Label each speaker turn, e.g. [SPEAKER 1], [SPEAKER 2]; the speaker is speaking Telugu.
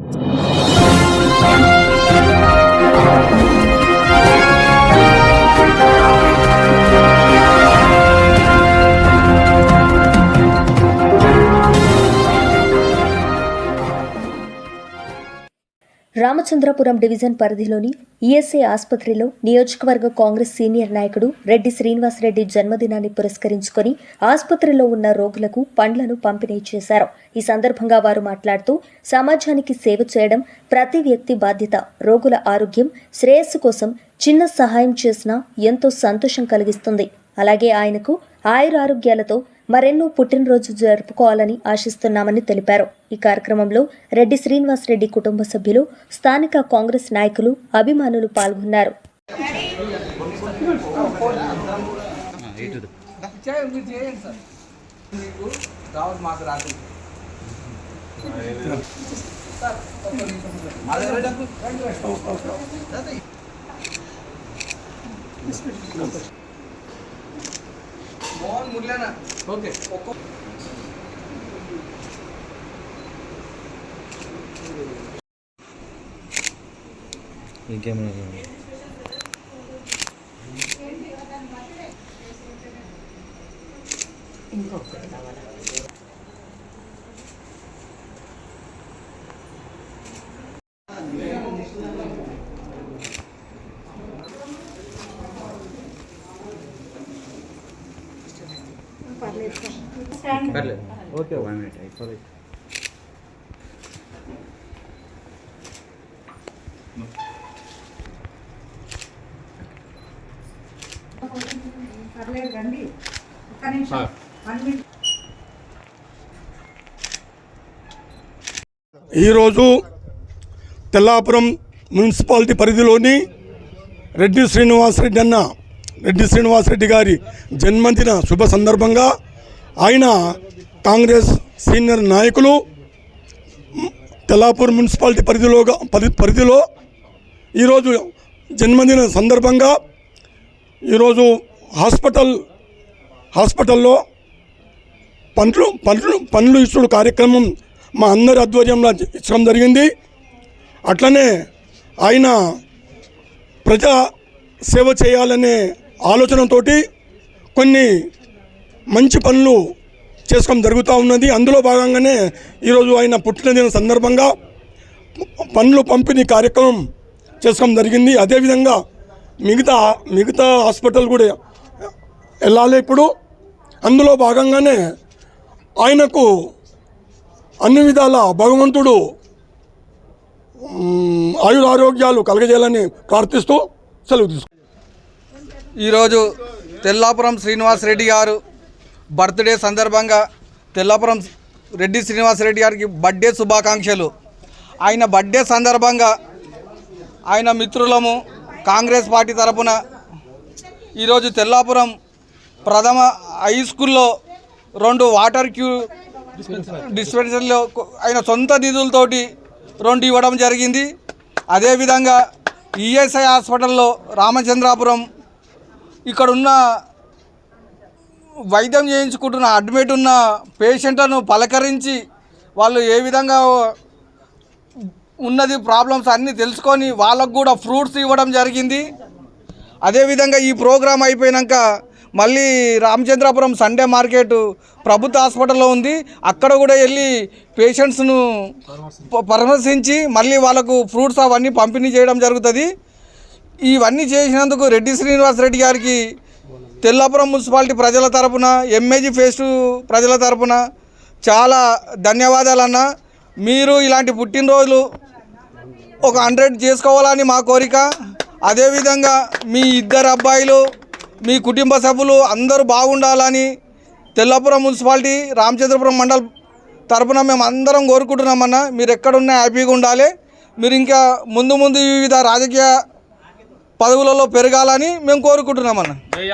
[SPEAKER 1] Thank you. రామచంద్రపురం డివిజన్ పరిధిలోని ఈఎస్ఐ ఆసుపత్రిలో నియోజకవర్గ కాంగ్రెస్ సీనియర్ నాయకుడు రెడ్డి శ్రీనివాసరెడ్డి జన్మదినాన్ని పురస్కరించుకొని ఆసుపత్రిలో ఉన్న రోగులకు పండ్లను పంపిణీ చేశారు. ఈ సందర్భంగా వారు మాట్లాడుతూ సమాజానికి సేవ చేయడం ప్రతి వ్యక్తి బాధ్యత. రోగుల ఆరోగ్యం శ్రేయస్సు కోసం చిన్న సహాయం చేసినా ఎంతో సంతోషం కలిగిస్తుంది. అలాగే ఆయనకు ఆయురారోగ్యాలతో మరెన్నో పుట్టినరోజు జరుపుకోవాలని ఆశిస్తున్నామని తెలిపారు. ఈ కార్యక్రమంలో రెడ్డి శ్రీనివాస్ రెడ్డి కుటుంబ సభ్యులు స్థానిక కాంగ్రెస్ నాయకులు అభిమానులు పాల్గొన్నారు.
[SPEAKER 2] చేయండి రావద్దు మాకు రాదు సార్, ఒక్క నిమిషం. రండి, రండి. మోహన్ మురళేనా ఓకే ఒక్క
[SPEAKER 3] ఇంకేమైనా పర్లేదు ఓకే. వన్ మినిట్ అయిపోయి
[SPEAKER 4] పర్లేదు రండి. ఒక్క నిమిషం. వన్ మినిట్
[SPEAKER 5] ఈరోజు తెల్లాపురం మున్సిపాలిటీ పరిధిలోని రెడ్డి శ్రీనివాసరెడ్డి అన్న రెడ్డి శ్రీనివాసరెడ్డి గారి జన్మదిన శుభ సందర్భంగా ఆయన కాంగ్రెస్ సీనియర్ నాయకులు తెల్లాపూర్ మున్సిపాలిటీ పరిధిలోగా పరి పరిధిలో ఈరోజు జన్మదిన సందర్భంగా ఈరోజు హాస్పిటల్ హాస్పిటల్లో పండ్లు పండ్లు పండ్లు ఇచ్చుడు కార్యక్రమం మా అందరి ఆధ్వర్యంలో ఇచ్చడం జరిగింది. అట్లనే ఆయన ప్రజా సేవ చేయాలనే ఆలోచనతో కొన్ని మంచి పనులు చేసుకోవడం జరుగుతూ ఉన్నది. అందులో భాగంగానే ఈరోజు ఆయన పుట్టినదిన సందర్భంగా పనులు పంపిణీ కార్యక్రమం చేసుకోవడం జరిగింది. అదేవిధంగా మిగతా మిగతా హాస్పిటల్ కూడా వెళ్ళాలి ఇప్పుడు. అందులో భాగంగానే ఆయనకు అన్ని విధాల భగవంతుడు ఆయురారోగ్యాలు కలగజేయాలని ప్రార్థిస్తూ సెలవు తీసుకు
[SPEAKER 2] ఈరోజు తెల్లాపురం శ్రీనివాస్ రెడ్డి గారు బర్త్డే సందర్భంగా తెల్లాపురం రెడ్డి శ్రీనివాస్ రెడ్డి గారికి బర్త్డే శుభాకాంక్షలు. ఆయన బర్త్డే సందర్భంగా ఆయన మిత్రులము కాంగ్రెస్ పార్టీ తరపున ఈరోజు తెల్లాపురం ప్రథమ హై స్కూల్లో రెండు వాటర్ క్యూ డిస్పెన్సరీలో ఆయన సొంత నిధులతోటి రెండు ఇవ్వడం జరిగింది. అదేవిధంగా ఈఎస్ఐ హాస్పిటల్లో రామచంద్రాపురం ఇక్కడున్న వైద్యం చేయించుకుంటున్న అడ్మిట్ ఉన్న పేషెంట్లను పలకరించి వాళ్ళు ఏ విధంగా ఉన్నది ప్రాబ్లమ్స్ అన్నీ తెలుసుకొని వాళ్ళకు కూడా ఫ్రూట్స్ ఇవ్వడం జరిగింది. అదేవిధంగా ఈ ప్రోగ్రాం అయిపోయాక మళ్ళీ రామచంద్రాపురం సండే మార్కెట్ ప్రభుత్వ హాస్పిటల్లో ఉంది. అక్కడ కూడా వెళ్ళి పేషెంట్స్ను పరామర్శించి మళ్ళీ వాళ్ళకు ఫ్రూట్స్ అవన్నీ పంపిణీ చేయడం జరుగుతుంది. ఇవన్నీ చేసినందుకు రెడ్డి శ్రీనివాస్ రెడ్డి గారికి తెల్లాపురం మున్సిపాలిటీ ప్రజల తరపున ఎంఏజీ ఫేస్ ప్రజల తరపున చాలా ధన్యవాదాలన్నా. మీరు ఇలాంటి పుట్టినరోజులు ఒక హండ్రెడ్ చేసుకోవాలని మా కోరిక. అదేవిధంగా మీ ఇద్దరు అబ్బాయిలు మీ కుటుంబ సభ్యులు అందరూ బాగుండాలని తెల్లాపురం మున్సిపాలిటీ రామచంద్రపురం మండల్ తరపున మేము అందరం కోరుకుంటున్నామన్నా. మీరు ఎక్కడున్నా హ్యాపీగా ఉండాలి. మీరు ఇంకా ముందు ముందు వివిధ రాజకీయ పదవులలో పెరగాలని మేము కోరుకుంటున్నామన్న